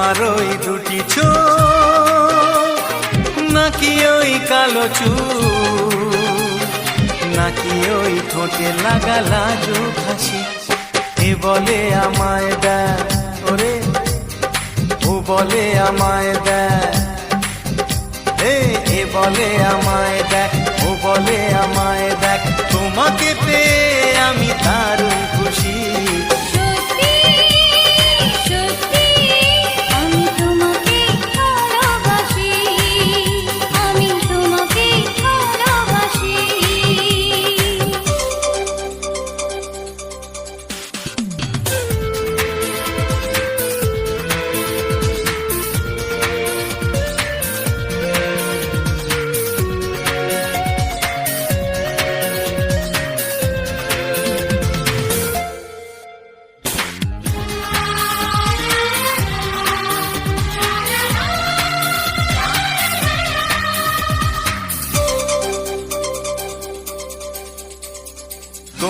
তোমার ওই দুটি চোখ, নাকি ওই কালো চুল নাকি ওই ঠোঁটে লাগা লাজু হাসি। এ বলে আমায় দেয় ওরে, ও বলে আমায় দেয় এ বলে আমায় দেখ, ও বলে আমায় দেখ, তোমাকে পেয়ে আমি দারুণ খুশি।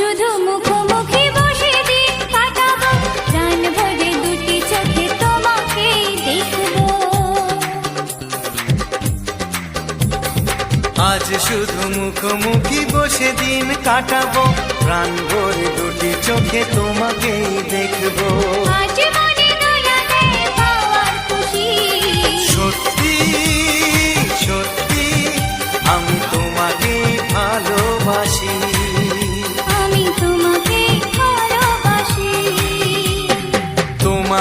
শুধু মুখোমুখি বসে দিন কাটাবো। প্রাণ ভরে দুটি চোখে তোমাকে দেখব। আজ শুধু মুখোমুখি বসে দিন কাটাবো। প্রাণ ভরে দুটি চোখে তোমাকেই দেখব। আজ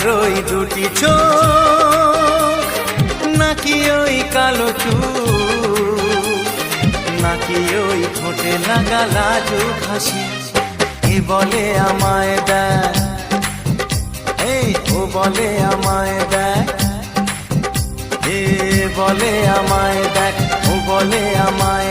তোমার ওই দুটি চোখ, নাকি ওই কালো চুল নাকি ওই ঠোঁটে লাগা লাজু হাসি? এ বলে আমায় দেয় এই ও বলে আমায় দেয় এ বলে আমায় দেখ, ও বলে আমায়